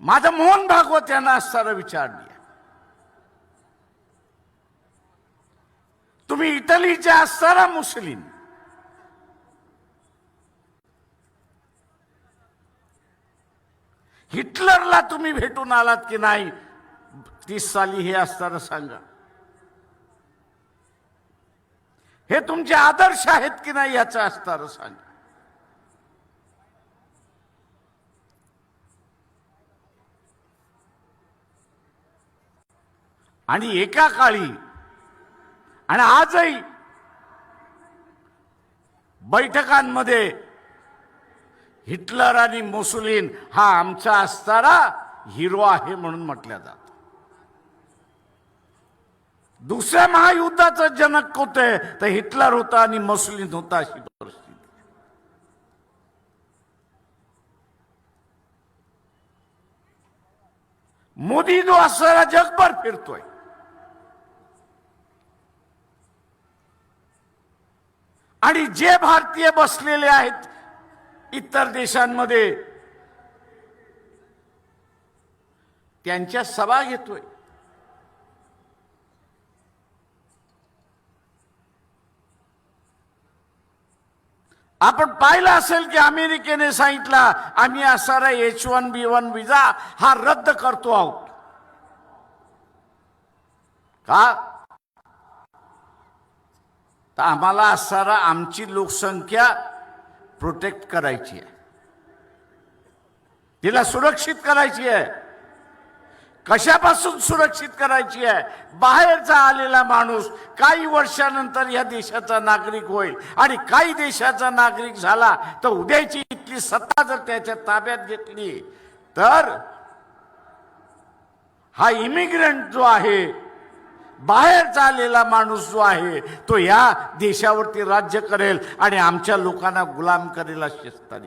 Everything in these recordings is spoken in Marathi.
माझं मोहन भागवत यांना असताना विचारली तुम्ही इटलीचे असताना मुस्लिम. हिटलरला तुम्ही भेटून आलात की नाही तीस साली हे असताना सांगा. हे तुमचे आदर्श आहेत की नाही याचं असताना सांगा. आणि एका काळी आणि आजही बैठकांमध्ये हिटलर आणि मुसुलिन हा आमचा असणारा हिरो आहे म्हणून म्हटल्या जात. दुसऱ्या महायुद्धाचं जनक होते तर हिटलर होता आणि मुसुलीन होता अशी परिस्थिती. मोदी जो असणारा जगभर फिरतोय. आणि जे भारतीय बसलेले आहेत इतर देशांमध्ये त्यांच्या सभा घेतोय. आपण पाहिलं असेल की अमेरिकेने सांगितला आम्ही असणारा H one B one visa हा रद्द करतो आहोत. का? तर आम्हाला असणारा आमची लोकसंख्या प्रोटेक्ट करायची आहे. तिला सुरक्षित करायची आहे. कशापासून सुरक्षित करायची आहे? बाहेरचा आलेला माणूस काही वर्षानंतर या देशाचा नागरिक होईल आणि काही देशाचा नागरिक झाला तर उद्याची इथली सत्ता जर त्याच्या ताब्यात घेतली तर हा इमिग्रंट जो आहे बाहेरचा आलेला माणूस जो आहे तो या देशावरती राज्य करेल आणि आमच्या लोकांना गुलाम करेल अशी असणारी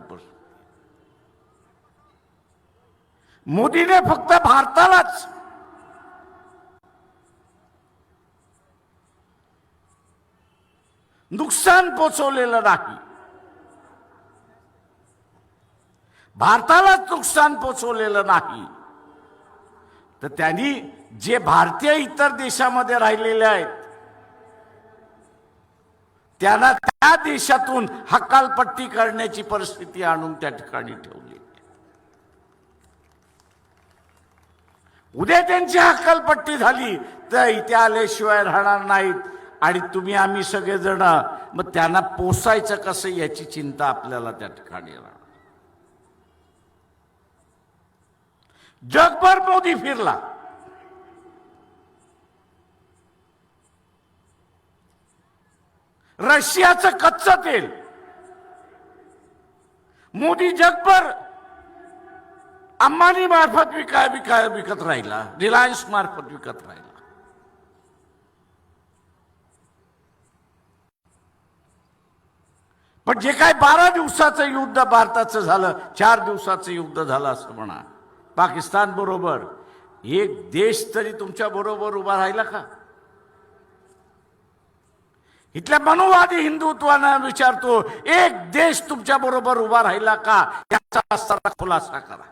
मोदीने फक्त भारतालाच नुकसान पोचवलेलं नाही. भारतालाच नुकसान पोचवलेलं नाही. तर त्यांनी जे भारतीय इतर देशामध्ये राहिलेले आहेत त्यांना त्या देशातून हकालपट्टी करण्याची परिस्थिती आणून त्या ठिकाणी ठेवली. उद्या त्यांची हकालपट्टी झाली तर इथे आल्याशिवाय राहणार नाहीत. आणि तुम्ही आम्ही सगळेजण मग त्यांना पोसायचं कसं याची चिंता आपल्याला त्या ठिकाणी राहणार. जगभर मोदी फिरला. रशियाचं कच्चं तेल. मोदी जगभर अंबानी मार्फत विका विका विकत राहिला. रिलायन्स मार्फत विकत राहिला. पण जे काय बारा दिवसाचं युद्ध भारताचं झालं चार दिवसाचं युद्ध झालं असं म्हणा. पाकिस्तान बरोबर. एक देश तरी तुमच्या बरोबर उभा राहिला का? इथल्या मनोवादी हिंदुत्वानं विचारतो एक देश तुमच्या बरोबर उभा राहिला का? याचा खुलासा करा.